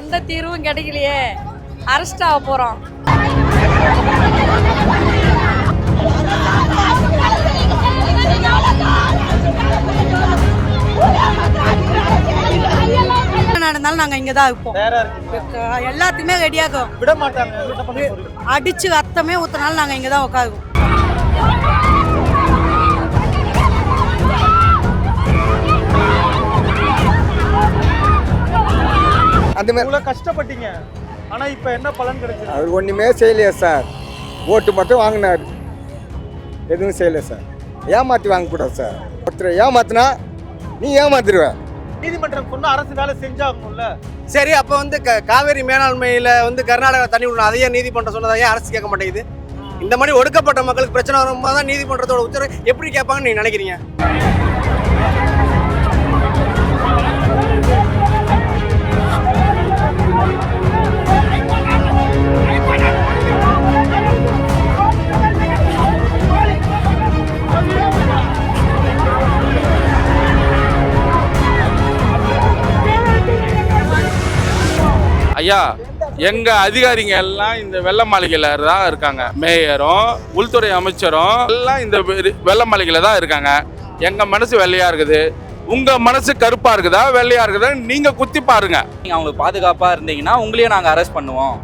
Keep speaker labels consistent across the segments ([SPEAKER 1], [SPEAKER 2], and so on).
[SPEAKER 1] எந்த தீர்வும் கிடைக்கலையே. அரெஸ்ட் ஆக போகிறோம்
[SPEAKER 2] நடந்தாலும் நாங்கள் இங்கே தான் இருப்போம் எல்லாத்தையுமே ரெடியாகும்
[SPEAKER 3] விட மாட்டாங்க?
[SPEAKER 2] அடிச்சு ரத்தமே ஊற்றினாலும் நாங்கள் இங்கே தான் உட்காருவோம்
[SPEAKER 4] அந்த மாதிரி
[SPEAKER 3] கஷ்டப்பட்டீங்க. ஆனா இப்ப என்ன பலன் கிடைச்சது
[SPEAKER 4] அவர் ஒன்றுமே செய்யலையே சார். ஓட்டு மட்டும் வாங்கினார். எதுவும் செய்யலை சார். ஏமாற்றி வாங்கக்கூடாது சார். ஒருத்தரை ஏமாத்தினா நீ ஏமாத்திடுவ
[SPEAKER 3] நீதிமன்றம் சொன்ன அரசு வேலை செஞ்சாகணும்ல.
[SPEAKER 5] சரி அப்போ வந்து க காவேரி மேலாண்மையில் வந்து கர்நாடகா தண்ணி விடணும். அதையே நீதிமன்றம் சொன்னதை ஏன் அரசு கேட்க மாட்டேங்குது. இந்த மாதிரி ஒடுக்கப்பட்ட மக்களுக்கு பிரச்சனை வரும்போது தான் நீதிமன்றத்தோட உத்தரவு எப்படி கேட்பாங்கன்னு நீங்கள் நினைக்கிறீங்க?
[SPEAKER 6] ஐயா எங்க அதிகாரிங்க எல்லாம் இந்த வெள்ள மாளிகையில தான் இருக்காங்க. மேயரும் உள்துறை அமைச்சரும் எல்லாம் இந்த வெள்ள மாளிகையில தான் இருக்காங்க. எங்க மனசு வெள்ளையா இருக்குது? உங்க மனசு கருப்பா இருக்குதா? வெள்ளையா இருக்குதா? நீங்க குத்தி பாருங்க.
[SPEAKER 7] நீங்க அவங்களுக்கு பாதுகாப்பா இருந்தீங்கன்னா உங்களையும் நாங்க அரெஸ்ட் பண்ணுவோம்.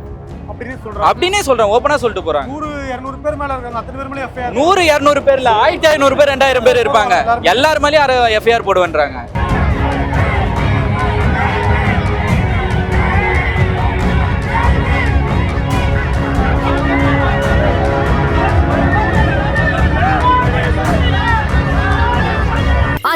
[SPEAKER 3] அப்படின்னு
[SPEAKER 7] சொல்றேன். ஓப்பனா சொல்லிட்டு போறாங்க.
[SPEAKER 3] நூறு இருநூறு பேர் மேல இருக்காங்க. அத்தனை பேர் மேல எஃப்ஐஆர்
[SPEAKER 7] நூறு இரநூறு பேர்ல ஆயிரத்தி ஐநூறு பேர் ரெண்டாயிரம் பேர் இருப்பாங்க. எல்லார் மேலயும் எஃப்ஐஆர் போடுவேன்றாங்க.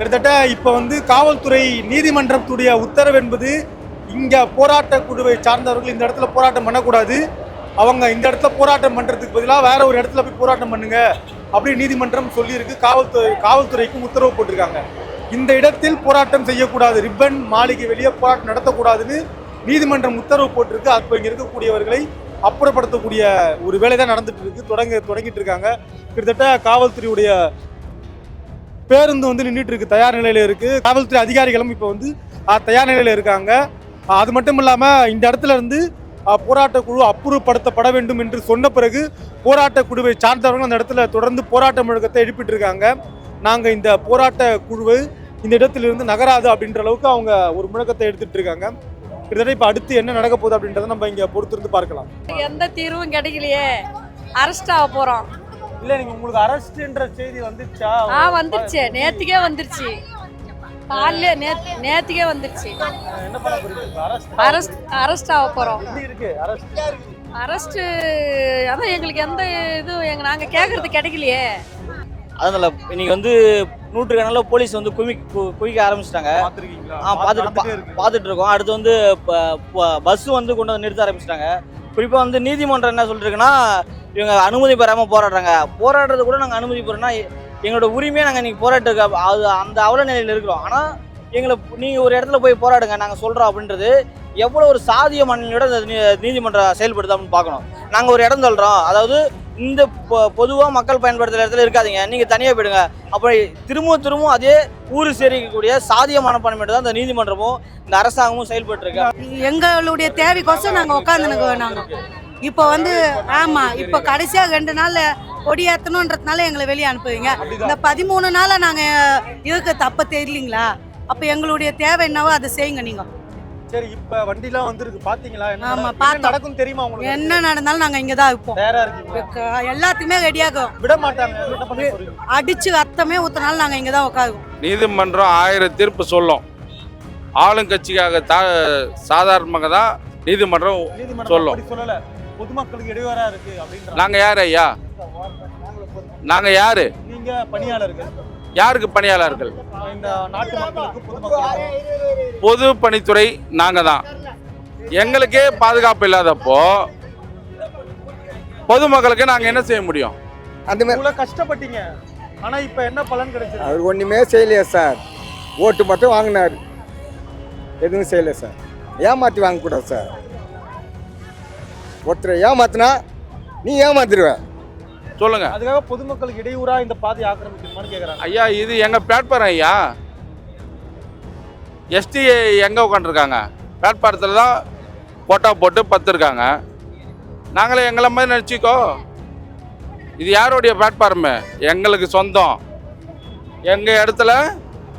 [SPEAKER 3] கிட்டத்தட்ட இப்போ வந்து காவல்துறை நீதிமன்றத்துடைய உத்தரவு என்பது இங்கே போராட்ட குழுவை சார்ந்தவர்கள் இந்த இடத்துல போராட்டம் பண்ணக்கூடாது. அவங்க இந்த இடத்துல போராட்டம் பண்ணுறதுக்கு பதிலாக வேற ஒரு இடத்துல போய் போராட்டம் பண்ணுங்க அப்படி நீதிமன்றம் சொல்லியிருக்கு. காவல்துறை காவல்துறைக்கும் உத்தரவு போட்டிருக்காங்க. இந்த இடத்தில் போராட்டம் செய்யக்கூடாது. ரிப்பன் மாளிகை வெளியே போராட்டம் நடத்தக்கூடாதுன்னு நீதிமன்றம் உத்தரவு போட்டிருக்கு. அப்போ இங்கே இருக்கக்கூடியவர்களை அப்புறப்படுத்தக்கூடிய ஒரு வேலை தான் நடந்துட்டு இருக்கு. தொடங்க தொடங்கிட்டு இருக்காங்க. கிட்டத்தட்ட காவல்துறையுடைய பேருந்து வந்து நின்றுட்டு இருக்கு. தயார் நிலையில இருக்கு. காவல்துறை அதிகாரிகளும் இப்போ வந்து தயார் நிலையில இருக்காங்க. அது மட்டும் இல்லாமல் இந்த இடத்துல இருந்து போராட்ட குழு அப்புறப்படுத்தப்பட வேண்டும் என்று சொன்ன பிறகு போராட்ட குழுவை சார்ந்தவர்கள் அந்த இடத்துல தொடர்ந்து போராட்ட முழக்கத்தை எழுப்பிட்டு இருக்காங்க. நாங்கள் இந்த போராட்ட குழுவை இந்த இடத்திலிருந்து நகராது அப்படின்ற அளவுக்கு அவங்க ஒரு முழக்கத்தை எடுத்துட்டு இருக்காங்க. கிட்டத்தட்ட இப்போ அடுத்து என்ன நடக்க போகுது அப்படின்றத நம்ம இங்கே பொறுத்திருந்து பார்க்கலாம்.
[SPEAKER 1] எந்த தீர்வும் கிடைக்கலையே. அரெஸ்ட் ஆக போகிறோம்
[SPEAKER 3] இல்ல நீங்க உங்களுக்கு அரெஸ்ட்ன்ற செய்தி வந்துச்சா
[SPEAKER 1] ஆ வந்துருச்சு. நேத்துக்கே வந்துருச்சு. காலையில நேத்து நேத்துக்கே வந்துருச்சு.
[SPEAKER 3] என்ன பண்ண போறீங்க? அரெஸ்ட்
[SPEAKER 1] அரெஸ்ட் அரெஸ்ட் ஆக
[SPEAKER 3] எப்படி இருக்கு? அரெஸ்ட்.
[SPEAKER 1] அரெஸ்ட்டு அதான் எங்களுக்கு எந்த இதுவும் எங்க நாங்கள் கேட்கறது கிடைக்கலையே.
[SPEAKER 7] அதனால இன்னைக்கு வந்து நூற்றுக்கணக்கில் போலீஸ் வந்து குமி கு- குவிக்க ஆரம்பிச்சிட்டாங்க. ஆ பார்த்துட்டு. பார்த்துட்டு இருக்கோம். அடுத்து வந்து பஸ் வந்து கொண்டு வந்து நிறுத்த ஆரம்பிச்சிட்டாங்க. குறிப்பாக வந்து நீதிமன்றம் என்ன சொல்லிருக்குன்னா இவங்க அனுமதி பெறாமல் போராடுறாங்க. போராடுறது கூட நாங்கள் அனுமதி பெறோம்னா எங்களோட உரிமையை நாங்கள் இன்றைக்கி போராட்டு அது அந்த அவல நிலையில் இருக்கிறோம். ஆனால் எங்களை நீங்கள் ஒரு இடத்துல போய் போராடுங்க நாங்கள் சொல்கிறோம் அப்படின்றது எவ்வளோ ஒரு சாதிய மனநிலையோட இந்த நீ- நீதிமன்றம் செயல்படுது அப்படின்னு பார்க்கணும். நாங்கள் ஒரு இடம் சொல்கிறோம் அதாவது இந்த பொதுவாக மக்கள் பயன்படுத்துகிற இடத்துல இருக்காதீங்க. நீங்கள் தனியாக போயிடுங்க. அப்போ திரும்ப திரும்ப அதே ஊர் சேரிக்கக்கூடிய சாதிய மனப்பான்மையோட தான் இந்த நீதிமன்றமும் இந்த அரசாங்கமும் செயல்பட்டு இருக்கு
[SPEAKER 2] எங்களுடைய தேவைக்கோசம் நாங்கள் உட்காந்துனுக்கு நாங்கள் இப்போ வந்து ஆமாம் இப்போ கடைசியாக ரெண்டு நாள் கொடியேற்றணுன்றதுனால எங்களை வெளியே அனுப்புவீங்க. இந்த பதிமூணு நாளாக நாங்கள் இருக்க தப்ப தெரியலீங்களா? அப்போ எங்களுடைய தேவை என்னவோ அதை செய்யுங்க நீங்கள்
[SPEAKER 3] சரி இப்ப வண்டிலாம் வந்திருக்கு. பாத்தீங்களா? என்ன
[SPEAKER 2] ஆமா, பார்த்தோம்.
[SPEAKER 3] நடக்கும் தெரியுமா உங்களுக்கு?
[SPEAKER 2] என்ன நடந்தாலும் நாங்கள் இங்கே தான் இருப்போம்.
[SPEAKER 3] தயாரா இருக்கீங்களா?
[SPEAKER 2] க- எல்லாத்தையுமே ரெடியாகும்
[SPEAKER 3] விட மாட்டாங்க. என்ன பண்ண போறீங்க?
[SPEAKER 2] அடிச்சு ரத்தமே ஊற்றினாலும் நாங்கள் இங்கே தான் உட்காருவோம்
[SPEAKER 6] நீதிமன்றம் ஆயிரம் தீர்ப்பு சொல்லும். ஆளுங்கட்சிக்காக தா சாதாரணமாக தான் நீதிமன்றம்
[SPEAKER 3] நீதிமன்றம்
[SPEAKER 6] சொல்லும்.
[SPEAKER 3] அப்படி சொல்லல. பொதுமக்களுக்கு இடையூறா இருக்கு அப்படின்ற
[SPEAKER 6] நாங்க யார் ஐயா? நாங்க யாரு?
[SPEAKER 3] நீங்க பணியாளர்கள்.
[SPEAKER 6] யாருக்கு பணியாளர்கள்?
[SPEAKER 3] இந்த நாட்டு மக்களுக்கு பொதுமக்களுக்கு
[SPEAKER 6] பொது பணித்துறை நாங்கள் தான். எங்களுக்கே பாதுகாப்பு இல்லாதப்போ பொதுமக்களுக்கு நாங்கள் என்ன செய்ய முடியும்?
[SPEAKER 4] அந்த மாதிரி
[SPEAKER 3] கஷ்டப்பட்டீங்க. ஆனா இப்ப என்ன பலன் கிடைச்சது
[SPEAKER 4] அவர் ஒன்றுமே செய்யலையே சார். ஓட்டு மட்டும் வாங்கினார். எதுவும் செய்யலை சார். ஏமாற்றி வாங்கக்கூடாது சார். ஒருத்தரை ஏமாத்தினா நீ ஏமாத்திடுவ.
[SPEAKER 6] சொல்லுங்க.
[SPEAKER 3] அதுக்காக பொதுமக்களுக்கு இடையூறா இந்த பாதை ஆக்கிரமிக்கணுமான்னு கேக்குறாங்க.
[SPEAKER 6] ஐயா இது எங்கள் பிளாட்ஃபாரம் ஐயா? எஸ்டி எங்கே உட்காந்துருக்காங்க பிளாட்ஃபாரத்தில் தான் போட்டோ போட்டு பத்து இருக்காங்க நாங்களே எங்களை மாதிரி நினச்சிக்கோ. இது யாருடைய பிளாட்ஃபார்மு எங்களுக்கு சொந்தம். எங்கள் இடத்துல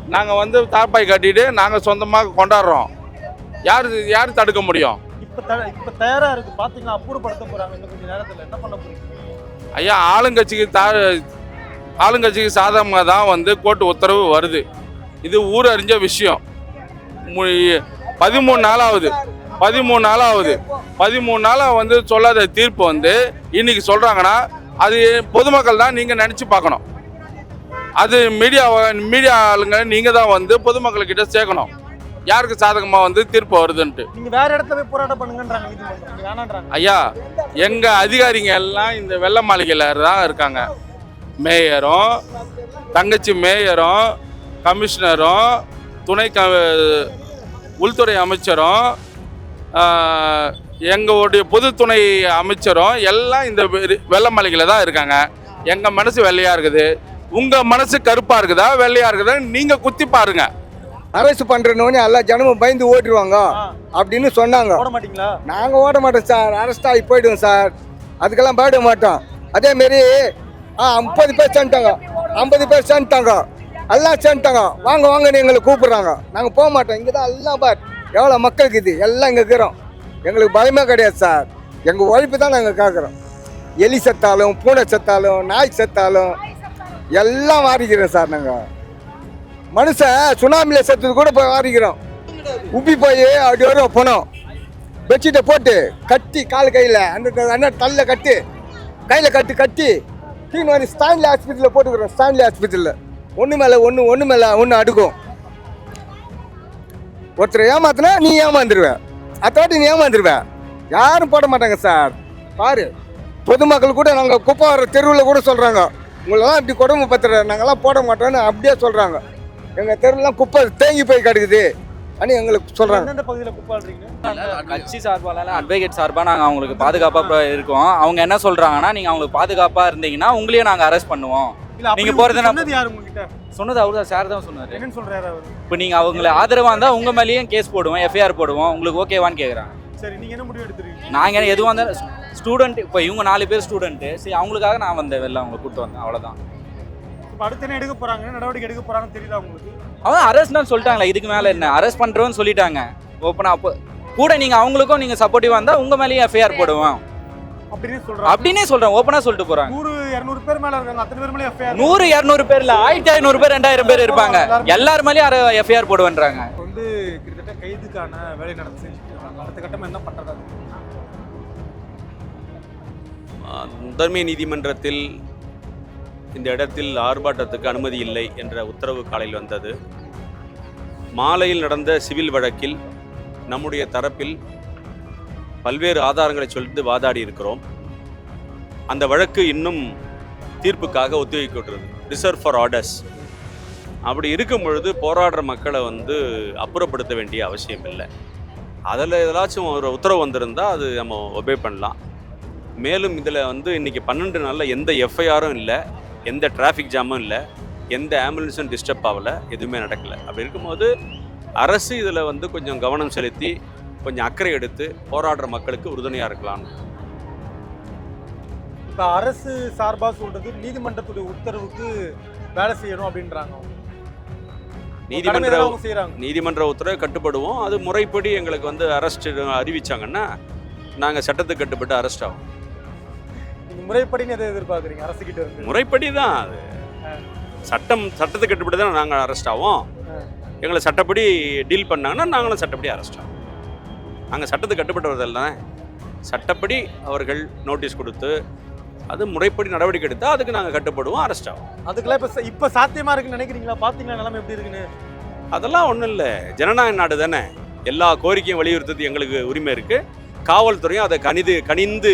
[SPEAKER 6] நாங்கள் வந்து தாப்பாய் கட்டிட்டு நாங்கள் சொந்தமாக கொண்டாடுறோம். யார் யார் தடுக்க முடியும்?
[SPEAKER 3] இப்ப த- இப்ப தயாரா இருக்கு. பாத்தீங்கன்னா அப்புறப்படுத்த போறாங்க இன்னும் கொஞ்சம் நேரத்துல. என்ன பண்ண போறீங்க
[SPEAKER 6] ஐயா ஆளுங்கட்சிக்கு தா ஆளுங்கட்சிக்கு சாதகமாக தான் வந்து கோர்ட்டு உத்தரவு வருது. இது ஊர் அறிஞ்ச விஷயம் பதிமூணு நாள் ஆகுது பதிமூணு நாள் ஆகுது பதிமூணு நாளாக வந்து சொல்லாத தீர்ப்பு வந்து இன்னைக்கு சொல்கிறாங்கன்னா அது பொதுமக்கள் தான் நீங்கள் நினச்சி பார்க்கணும். அது மீடியா மீடியா ஆளுங்க நீங்கள் தான் வந்து பொதுமக்கள்கிட்ட சேர்க்கணும். யாருக்கு சாதகமாக வந்து தீர்ப்பு வருதுன்ட்டு.
[SPEAKER 3] நீங்க வேற இடத்துல போய் போராட்டம் பண்ணுங்கன்றாங்க நீதிமன்றம் நீங்க வேணான்றாங்க.
[SPEAKER 6] ஐயா எங்க அதிகாரிங்க எல்லாம் இந்த வெள்ள மாளிகையில் தான் இருக்காங்க. மேயரும் தங்கச்சி மேயரும் கமிஷனரும் துணை க உள்துறை அமைச்சரும் எங்களுடைய பொதுத்துணை அமைச்சரும் எல்லாம் இந்த வெள்ள மாளிகையில் தான் இருக்காங்க. எங்கள் மனசு வெள்ளையாக இருக்குது. உங்கள் மனசு கருப்பாக இருக்குதா வெள்ளையாக இருக்குதா நீங்கள் குத்தி பாருங்க.
[SPEAKER 4] அரசு பண்ணுறனோடனே எல்லா ஜனமும் பயந்து ஓட்டுருவாங்க அப்படின்னு சொன்னாங்க. நாங்கள் ஓட மாட்டோம் சார். அரெஸ்ட் ஆகி போயிடுவோம் சார். அதுக்கெல்லாம் பயப்பட மாட்டோம். அதேமாரி ஆ முப்பது பேர் சேர்ந்துட்டாங்க. ஐம்பது பேர் சேர்ந்துட்டாங்க. எல்லாம் சேர்ந்துட்டாங்க. வாங்க வாங்கன்னு எங்களை கூப்பிடுறாங்க. நாங்கள் போக மாட்டோம். இங்கே தான் எல்லாம் பார். எவ்வளோ மக்களுக்கு இது? எல்லாம் இங்கே இருக்கிறோம். எங்களுக்கு பயமே கிடையாது சார். எங்கள் உழைப்பு தான் நாங்கள் கேட்குறோம் எலி செத்தாலும் பூனை செத்தாலும் நாய் செத்தாலும் எல்லாம் வாரிக்கிறோம் சார் நாங்கள் மனுஷன் சுனாமியில் செத்தது கூட போய் வாரிக்கிறோம். உப்பி போய் அப்படி வரும் போனோம். பெட்ஷீட்டை போட்டு கட்டி கால் கையில் அந்த அண்ணன் தள்ள கட்டி கையில் கட்டி கட்டி தீன் வந்து ஸ்டான்லி ஹாஸ்பிட்டலில் போட்டுக்கிறோம் ஸ்டான்லி ஹாஸ்பிட்டலில் ஒன்று மேலே ஒன்று ஒன்று மேலே ஒன்று அடுக்கும். ஒருத்தர் ஏமாத்தினா நீ ஏமாந்துருவேன் அத்தாட்டி நீ ஏமாந்துருவேன் யாரும் போட மாட்டாங்க சார் பாரு பொதுமக்கள் கூட நாங்கள் குப்பை வர தெருவில் கூட சொல்கிறாங்க உங்களெல்லாம் இப்படி கொடுமை பத்திர நாங்கள்லாம் போட மாட்டோம்னு அப்படியே சொல்கிறாங்க எங்கள் தெருவுலாம் குப்பை தேங்கி போய் கிடக்குது. அப்படின்னு எங்களுக்கு சொல்கிறாங்க
[SPEAKER 3] எந்தெந்த பகுதியில குப்பாடுறீங்க
[SPEAKER 7] கட்சி சார்பால அட்வொகேட் சார்பாக நாங்கள் அவங்களுக்கு பாதுகாப்பாக இருக்கோம். அவங்க என்ன சொல்கிறாங்கன்னா நீங்கள் அவங்களுக்கு பாதுகாப்பாக இருந்தீங்கன்னா உங்களையும் நாங்கள் அரெஸ்ட் பண்ணுவோம். நீங்க போறது என்ன-
[SPEAKER 3] சொன்னது யாரு உங்ககிட்ட?
[SPEAKER 7] சொன்னது அவர் தான் சார் தான் சொன்னார்.
[SPEAKER 3] என்னன்னு சொல்றாரு அவரு.
[SPEAKER 7] இப்போ நீங்கள் அவங்கள ஆதரவாக இருந்தால் உங்கள் மேலேயும் கேஸ் போடுவோம் எஃப்ஐஆர் போடுவோம். உங்களுக்கு ஓகேவான்னு கேட்குறாங்க
[SPEAKER 3] சரி நீங்க என்ன முடிவு எடுத்துருக்கீங்க?
[SPEAKER 7] நாங்கள் எதுவாக இருந்தாலும் ஸ்டூடெண்ட் இப்போ இவங்க நாலு பேர் ஸ்டூடெண்ட்டு சரி அவங்களுக்காக நான் வந்தேன் வெளில அவங்களை கூப்பிட்டு வந்தேன் அவ்வளோதான்
[SPEAKER 3] இப்ப அடுத்து என்ன எடுக்க போறாங்க? என்ன நடவடிக்கை எடுக்க போறாங்கன்னு தெரியுதா உங்களுக்கு?
[SPEAKER 7] அவன் அரெஸ்ட் தான் சொல்லிட்டாங்களே இதுக்கு மேலே என்ன? அரெஸ்ட் பண்ணுறோன்னு சொல்லிட்டாங்க. ஓப்பனாக அப்போ கூட நீங்கள் அவங்களுக்கும் நீங்கள் சப்போர்ட்டிவாக இருந்தால் உங்கள் மேலேயும் எஃப்ஐஆர் போடுவோம்
[SPEAKER 3] அப்படின்னு சொல்றாங்க.
[SPEAKER 7] அப்படின்னே சொல்கிறேன் ஓப்பனாக சொல்லிட்டு போகிறாங்க
[SPEAKER 3] நூறு இருநூறு பேர் மேல இருக்காங்க. அத்தனை பேர் மேல எஃப்ஐஆர்
[SPEAKER 7] நூறு இரநூறு பேர்ல ஆயிரத்தி ஐநூறு பேர் ரெண்டாயிரம் பேர் இருப்பாங்க. எல்லார் மேலேயும் எஃப்ஐஆர் போடுவேன்றாங்க.
[SPEAKER 3] வந்து கிட்டத்தட்ட கைதுக்கான வேலை நடந்து செஞ்சுட்டு இருக்காங்க. அடுத்த கட்டம் என்ன பண்றதா
[SPEAKER 8] முதன்மை நீதிமன்றத்தில் இந்த இடத்தில் ஆர்ப்பாட்டத்துக்கு அனுமதி இல்லை என்ற உத்தரவு காலையில் வந்தது. மாலையில் நடந்த சிவில் வழக்கில் நம்முடைய தரப்பில் பல்வேறு ஆதாரங்களை சொல்லிட்டு வாதாடி இருக்கிறோம். அந்த வழக்கு இன்னும் தீர்ப்புக்காக ஒத்திவைக்கப்பட்டது ரிசர்வ் ஃபார் ஆர்டர்ஸ் அப்படி இருக்கும் பொழுது போராடுற மக்களை வந்து அப்புறப்படுத்த வேண்டிய அவசியம் இல்லை. அதில் ஏதாச்சும் ஒரு உத்தரவு வந்திருந்தால் அது நம்ம ஒபே பண்ணலாம். மேலும் இதில் வந்து இன்றைக்கி பன்னெண்டு நாளில் எந்த எஃப்ஐஆரும் இல்லை. எந்த டிராஃபிக் ஜாமும் இல்லை எந்த ஆம்புலன்ஸும் டிஸ்டர்ப் ஆகலை எதுவுமே நடக்கலை. அப்படி இருக்கும்போது அரசு இதில் வந்து கொஞ்சம் கவனம் செலுத்தி கொஞ்சம் அக்கறை எடுத்து போராடுற மக்களுக்கு உறுதுணையாக இருக்கலாம்
[SPEAKER 3] இப்ப அரசு சார்பா சொல்றது நீதிமன்றத்துடைய உத்தரவுக்கு வேலை செய்யணும் அப்படின்றாங்க.
[SPEAKER 8] நீதிமன்ற நீதிமன்ற உத்தரவை கட்டுப்படுவோம். அது முறைப்படி எங்களுக்கு வந்து அரெஸ்ட் அறிவிச்சாங்கன்னா நாங்கள் சட்டத்துக்கு கட்டுப்பட்டு அரெஸ்ட் ஆகும்
[SPEAKER 3] முறைப்படின்னு எதை எதிர்பார்க்குறீங்க? அரசு கிட்ட இருந்து
[SPEAKER 8] முறைப்படி தான் அது. சட்டம் சட்டத்துக்கு கட்டுப்பட்டு தான் நாங்கள் அரெஸ்ட் ஆவோம். எங்களை சட்டப்படி டீல் பண்ணாங்கன்னா நாங்களும் சட்டப்படி அரெஸ்ட் ஆகும் நாங்கள் சட்டத்துக்கு கட்டுப்பட்டவர்கள் தானே சட்டப்படி அவர்கள் நோட்டீஸ் கொடுத்து அது முறைப்படி நடவடிக்கை எடுத்தால் அதுக்கு நாங்கள் கட்டுப்படுவோம் அரெஸ்ட் ஆகும்
[SPEAKER 3] அதுக்கெல்லாம் இப்ப இப்ப சாத்தியமா இருக்குன்னு நினைக்கிறீங்களா? பாத்தீங்களா? நிலைமை எப்படி இருக்குன்னு?
[SPEAKER 8] அதெல்லாம் ஒன்றும் இல்லை. ஜனநாயக நாடு தானே. எல்லா கோரிக்கையும் வலியுறுத்துறது எங்களுக்கு உரிமை இருக்குது காவல்துறையும் அதை கணிது கணிந்து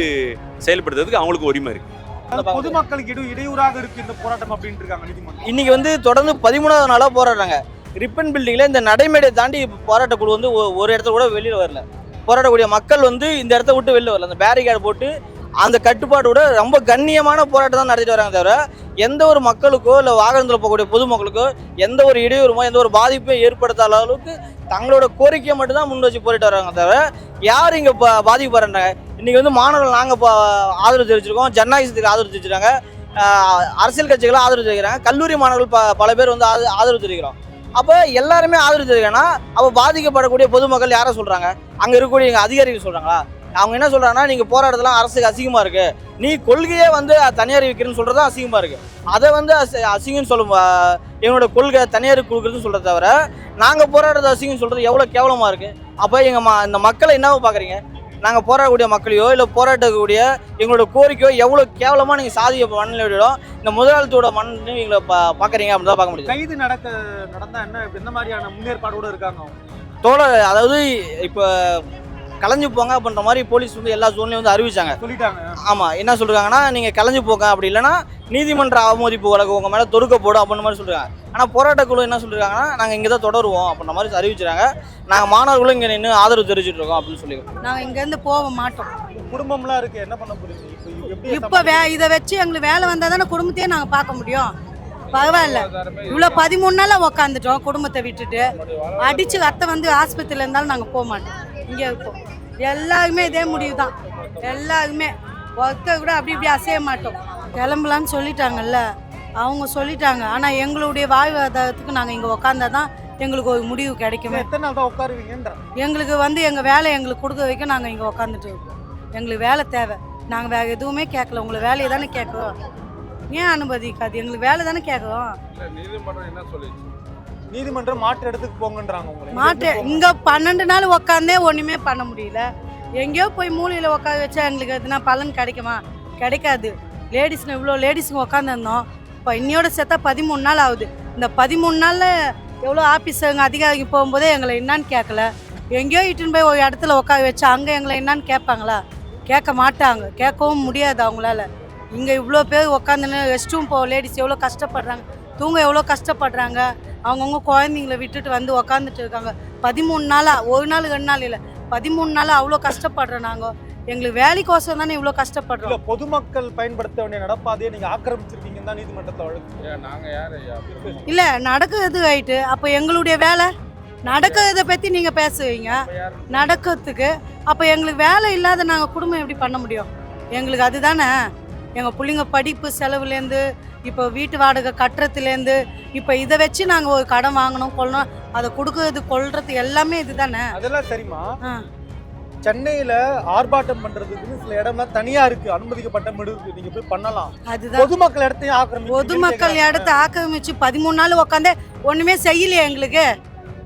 [SPEAKER 8] செயல்படுத்துறதுக்கு அவங்களுக்கு உரிமை இருக்குது
[SPEAKER 3] அது பொதுமக்களுக்கு இடு இடையூறாக இருக்கு இந்த போராட்டம் அப்படின்ட்டு இருக்காங்க
[SPEAKER 7] இன்னைக்கு வந்து தொடர்ந்து பதிமூணாவது நாளாக போராடுறாங்க. ரிப்பன் பில்டிங்கில் இந்த நடைமேடையை தாண்டி போராட்ட குழு வந்து ஒரு இடத்துல கூட வெளியில் வரல. போராடக்கூடிய மக்கள் வந்து இந்த இடத்த விட்டு வெளில வரல. அந்த பேரிகேட் போட்டு அந்த கட்டுப்பாட்டோட ரொம்ப கண்ணியமான போராட்டம் தான் நடத்திட்டு வராங்க தவிர எந்த ஒரு மக்களுக்கோ இல்லை வாகனத்தில் போகக்கூடிய பொதுமக்களுக்கோ எந்த ஒரு இடையூறுமோ எந்த ஒரு பாதிப்பையும் ஏற்படுத்தாத அளவுக்கு தங்களோட கோரிக்கையை மட்டும் தான் முன் வச்சு போரிட்டு வராங்க தவிர யார் இங்கே இப்போ பாதிக்கப்படுறாங்க இன்றைக்கி வந்து மாணவர்கள் நாங்கள் இப்போ ஆதரவு தெரிவிச்சிருக்கோம். ஜனநாயகத்துக்கு ஆதரவு தெரிவிச்சிருக்காங்க. அரசியல் கட்சிகளை ஆதரவு தெரிவிக்கிறாங்க. கல்லூரி மாணவர்கள் ப பல பேர் வந்து ஆத- ஆதரவு தெரிவிக்கிறோம். அப்போ எல்லாருமே ஆதரவு தெரிவிக்கிறேன்னா அப்போ பாதிக்கப்படக்கூடிய பொதுமக்கள் யாரை சொல்கிறாங்க அங்கே இருக்கக்கூடிய எங்கள் அதிகாரிகள் சொல்கிறாங்களா அவங்க என்ன சொல்கிறாங்கன்னா நீங்கள் போராட்டத்தெல்லாம் அரசுக்கு அசிங்கமாக இருக்குது நீ கொள்கையே வந்து தனியார் விற்கிறேன்னு சொல்கிறது அசிங்கமாக இருக்குது அதை வந்து அசி அசிங்கம்னு சொல்லும் எங்களோட கொள்கை தனியார் கொடுக்குறதுன்னு சொல்கிறத தவிர நாங்கள் போராடுறது அசிங்கம்னு சொல்கிறது எவ்வளோ கேவலமாக இருக்குது அப்போ எங்கள் ம இந்த மக்களை என்னவோ பார்க்குறீங்க நாங்கள் போராடக்கூடிய மக்களையோ இல்லை போராட்டக்கூடிய எங்களோட கோரிக்கையோ எவ்வளோ கேவலமாக நீங்கள் சாதிய மண்ணிலும் இந்த முதலாளித்தோட மண் எங்களை பா பார்க்குறீங்க அப்படின்னு தான் பார்க்க முடியுது.
[SPEAKER 3] கைது நடக்க நடந்தா என்ன எந்த மாதிரியான முன்னேற்பாடோட இருக்காங்க?
[SPEAKER 7] தோழர் அதாவது இப்போ கலைஞ்சு போங்க அப்படின்ற மாதிரி போலீஸ் வந்து எல்லா ஜோன்லையும் வந்து அறிவிச்சாங்க.
[SPEAKER 3] சொல்லிட்டாங்க.
[SPEAKER 7] ஆமாம் என்ன சொல்கிறாங்கன்னா நீங்கள் கலைஞ்சு போங்க அப்படி இல்லைன்னா நீதிமன்ற அவமதிப்பு வழக்கு உங்கள் மேலே தொடுக்க போடும் அப்படின்ற மாதிரி சொல்கிறாங்க ஆனால் போராட்டக்குழு என்ன சொல்லியிருக்காங்கன்னா நாங்கள் இங்கே தான் தொடருவோம் அப்படின்ற மாதிரி அறிவிச்சிருக்காங்க நாங்கள் மாணவர்களும் இங்கே நின்று ஆதரவு தெரிவிச்சிட்டு இருக்கோம் அப்படின்னு சொல்லி
[SPEAKER 2] நாங்கள் இங்கேருந்து போக மாட்டோம்.
[SPEAKER 3] குடும்பம்லாம் இருக்கு என்ன பண்ண போறீங்க? இப்போ
[SPEAKER 2] வே இதை வச்சு எங்களுக்கு வேலை வந்தால் தானே குடும்பத்தையே நாங்கள் பார்க்க முடியும். பரவாயில்ல. இவ்வளோ பதிமூணு நாளாக உக்காந்துட்டோம் குடும்பத்தை விட்டுட்டு. அடித்து அத்தை வந்து ஆஸ்பத்திரியில் இருந்தாலும் நாங்கள் போக மாட்டோம். இங்கே இருப்போம் எல்லாருமே இதே முடிவு தான் எல்லாருமே ஒருத்தர் கூட அப்படி இப்படி அசைய மாட்டோம். கிளம்பலான்னு சொல்லிட்டாங்கல்ல? அவங்க சொல்லிட்டாங்க. ஆனால் எங்களுடைய வாழ்வாதாரத்துக்கு நாங்கள் இங்கே உக்காந்தா தான் எங்களுக்கு ஒரு முடிவு கிடைக்குமே. எங்களுக்கு வந்து எங்கள் வேலை எங்களுக்கு கொடுக்க வரைக்கும் நாங்கள் இங்கே உக்காந்துட்டு இருக்கோம். எங்களுக்கு வேலை தேவை. நாங்கள் வேறு எதுவுமே கேட்கல. உங்களை வேலையை தானே கேட்குறோம். ஏன் அனுமதிக்காது எங்களுக்கு வேலை தானே கேட்குறோம்.
[SPEAKER 6] நீதிமன்றம் என்ன சொல்லிச்சு?
[SPEAKER 3] நீதிமன்றம் மாற்று இடத்துக்கு போங்கன்றாங்க உங்களை.
[SPEAKER 2] மாற்று இங்கே பன்னெண்டு நாள் உக்காந்தே ஒன்றுமே பண்ண முடியல. எங்கேயோ போய் மூலையில் உட்கார வச்சா எங்களுக்கு எதுனா பலன் கிடைக்குமா? கிடைக்காது. லேடிஸ்னு இவ்வளோ லேடிஸுங்க உட்காந்துருந்தோம் இப்போ இன்னையோட சேர்த்தா பதிமூணு நாள் ஆகுது. இந்த பதிமூணு நாளில் எவ்வளோ ஆஃபீஸருங்க அதிகாரிக்கு போகும்போதே எங்களை என்னன்னு கேட்கல எங்கேயோ இட்டுன்னு போய் ஒரு இடத்துல உட்கார வச்சா அங்கே எங்களை என்னன்னு கேட்பாங்களா கேட்க மாட்டாங்க. கேட்கவும் முடியாது அவங்களால. இங்கே இவ்வளோ பேர் உட்காந்துன்னு ரெஸ்ட் ரூம் போ லேடிஸ் எவ்வளோ கஷ்டப்படுறாங்க? தூங்க எவ்வளோ கஷ்டப்படுறாங்க? அவங்கவுங்க குழந்தைங்கள விட்டுட்டு வந்து உக்காந்துட்டு இருக்காங்க. பதிமூணு நாளாக ஒரு நாள் ரெண்டு நாள் இல்லை. பதிமூணு நாளாக அவ்வளோ கஷ்டப்படுறோம் நாங்கள் எங்களுக்கு வேலைக்கோசரம் தானே இவ்வளோ
[SPEAKER 3] இல்ல
[SPEAKER 2] கஷ்டப்படுறோம்
[SPEAKER 3] பொதுமக்கள் பயன்படுத்த வேண்டிய நடப்பாதையை நீங்க ஆக்கிரமிச்சிருக்கீங்கன்னு தான் நீதிமன்றத்தை வழக்கு.
[SPEAKER 6] நாங்கள் யார்
[SPEAKER 2] இல்லை நடக்கிறது ரைட்டு அப்போ எங்களுடைய வேலை? நடக்கிறத பற்றி நீங்கள் பேசுவீங்க. நடக்கிறதுக்கு. அப்போ எங்களுக்கு வேலை இல்லாத நாங்கள் குடும்பம் எப்படி பண்ண முடியும்? எங்களுக்கு அதுதானே. எங்கள் பிள்ளைங்க படிப்பு செலவுலேருந்து இப்போ வீட்டு வாடகை கட்டுறதுலேருந்து இப்போ இதை வச்சு நாங்கள் ஒரு கடன் வாங்கணும் கொள்ளணும் அதை கொடுக்கறது கொள்றது எல்லாமே இதுதானே?
[SPEAKER 3] அதெல்லாம் சரிம்மா.
[SPEAKER 2] ஆ.
[SPEAKER 3] சென்னையில ஆர்ப்பாட்டம் பண்றதுக்குன்னு சில இடம்லாம் தனியா இருக்கு. அனுமதிக்கப்பட்ட இருக்கு. நீங்க போய் பண்ணலாம்.
[SPEAKER 2] அதுதான்.
[SPEAKER 3] பொதுமக்கள் இடத்தையும் ஆக்கிரமிச்சு
[SPEAKER 2] பொதுமக்கள் இடத்த ஆக்கிரமிச்சு பதிமூணு நாள் உட்காந்து ஒன்றுமே செய்யலையே எங்களுக்கு.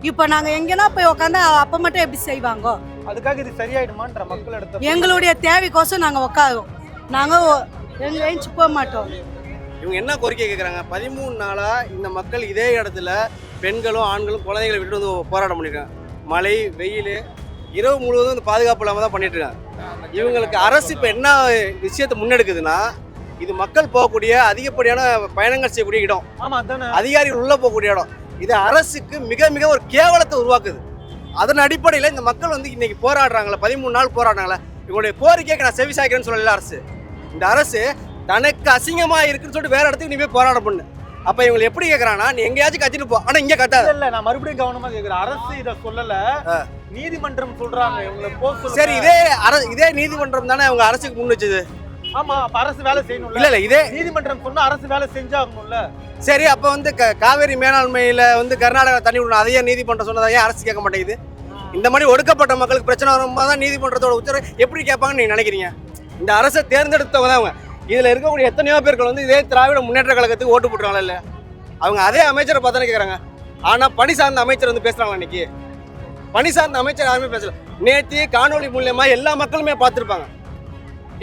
[SPEAKER 2] இப்போ நாங்கள் எங்கேனா போய் உட்காந்து அப்போ மட்டும் எப்படி செய்வாங்க?
[SPEAKER 3] அதுக்காக இது சரியாயிடுமான்ற மக்கள் இடத்த
[SPEAKER 2] எங்களுடைய தேவைக்கோசம் நாங்கள் உட்காரோம் நாங்கள் எங்க ஏஞ்சி போக மாட்டோம்.
[SPEAKER 5] இவங்க என்ன கோரிக்கை கேட்குறாங்க பதிமூணு நாளாக இந்த மக்கள் இதே இடத்துல பெண்களும் ஆண்களும் குழந்தைகளை விட்டுட்டு வந்து போராட்டம் பண்ணியிருக்காங்க மழை வெயில் இரவு முழுவதும் இந்த பாதுகாப்பு இல்லாமல் தான் பண்ணிட்டு இருக்காங்க இவங்களுக்கு அரசு இப்போ என்ன விஷயத்தை முன்னெடுக்குதுன்னா இது மக்கள் போகக்கூடிய அதிகப்படியான பயணங்கள் செய்யக்கூடிய இடம். அதிகாரிகள் உள்ள போகக்கூடிய இடம். இது அரசுக்கு மிக மிக ஒரு கேவலத்தை உருவாக்குது. அதன் அடிப்படையில் இந்த மக்கள் வந்து இன்னைக்கு போராடுறாங்களே பதிமூணு நாள் போராடுறாங்களே. இவங்களுடைய கோரிக்கைக்கு நான் செவி சாய்க்கிறேன்னு சொல்லல அரசு. இந்த அரசு தனக்கு அசிங்கமா இருக்குன்னு சொல்லிட்டு வேற இடத்துக்கு நீ போய் போராட்டம் பண்ணு. அப்ப இவங்களை எப்படி கேக்குறாங்கன்னா நீ எங்கேயாச்சும் கத்திட்டு போ. ஆனா இங்க கத்தாத.
[SPEAKER 3] இல்ல, நான் மறுபடியும் கவனமா கேக்குறேன். அரசு இத சொல்லல. நீதிமன்றம் சொல்றாங்க. இவங்களை சொல்லுங்க.
[SPEAKER 5] சரி இதே இதே நீதிமன்றம் தானே அவங்க அரசுக்கு முன் வச்சது?
[SPEAKER 3] ஆமா அரசு வேலை செய்யணும்ல.
[SPEAKER 5] இல்ல இல்ல இதே
[SPEAKER 3] நீதிமன்றம் சொன்னா அரசு வேலை செஞ்சாகணும்ல.
[SPEAKER 5] சரி அப்ப வந்து காவேரி மேலாண்மையில வந்து கர்நாடகா தண்ணி விடணும். அதையே நீதிமன்றம் சொன்னதா? ஏன் அரசு கேட்க மாட்டேங்குது? இந்த மாதிரி ஒடுக்கப்பட்ட மக்களுக்கு பிரச்சனை வரும்போது தான் நீதிமன்றத்தோட உத்தரவு எப்படி கேட்பாங்கன்னு நீங்க நினைக்கிறீங்க? இந்த அரசை தேர்ந்தெடுத்தவங்க தான் அவங்க. இதில் இருக்கக்கூடிய எத்தனையோ பேர்கள் வந்து இதே திராவிட முன்னேற்ற கழகத்துக்கு ஓட்டு போட்டுருவாங்களா அவங்க அதே அமைச்சரை பார்த்தானே கேட்குறாங்க ஆனால் பணி சார்ந்த அமைச்சர் வந்து பேசுகிறாங்களா இன்னைக்கு? பணி சார்ந்த அமைச்சர் யாருமே பேசல. நேற்று காணொளி மூலயமா எல்லா மக்களுமே பார்த்துருப்பாங்க.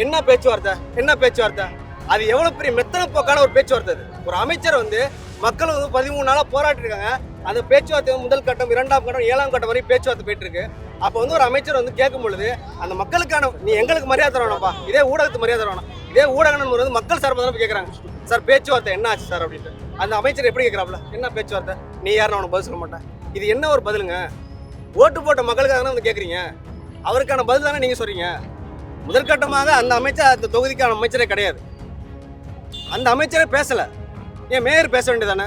[SPEAKER 5] என்ன பேச்சுவார்த்தை? என்ன பேச்சுவார்த்தை? அது எவ்வளோ பெரிய மெத்தன போக்கான ஒரு பேச்சுவார்த்தை அது. ஒரு அமைச்சர் வந்து மக்கள் வந்து பதிமூணு நாளாக போராட்டிருக்காங்க அந்த பேச்சுவார்த்தை முதல் கட்டம் இரண்டாம் கட்டம் ஏழாம் கட்டம் வரையும் பேச்சுவார்த்தை போயிட்டு இருக்கு. அப்போ வந்து ஒரு அமைச்சர் வந்து கேட்கும் பொழுது அந்த மக்களுக்கான நீ எங்களுக்கு மரியாதை தரணும்ப்பா இதே ஊடகத்துக்கு மரியாதை தரணும். இதே ஊடகம் வந்து மக்கள் சார்பாக தான் கேட்குறாங்க சார் பேச்சுவார்த்தை என்ன ஆச்சு சார் அப்படின்ட்டு. அந்த அமைச்சர் எப்படி கேட்குறாப்ல என்ன பேச்சுவார்த்தை? நீ யாரும் அவனுக்கு பதில் சொல்ல மாட்டேன். இது என்ன ஒரு பதிலுங்க? ஓட்டு போட்ட மக்களுக்காக தானே வந்து கேட்குறீங்க அவருக்கான பதில் தானே நீங்கள் சொல்கிறீங்க முதற்கட்டமாக அந்த அமைச்சர் அந்த தொகுதிக்கான அமைச்சரே கிடையாது. அந்த அமைச்சரே பேசலை. ஏன் மேயர் பேச வேண்டியதானே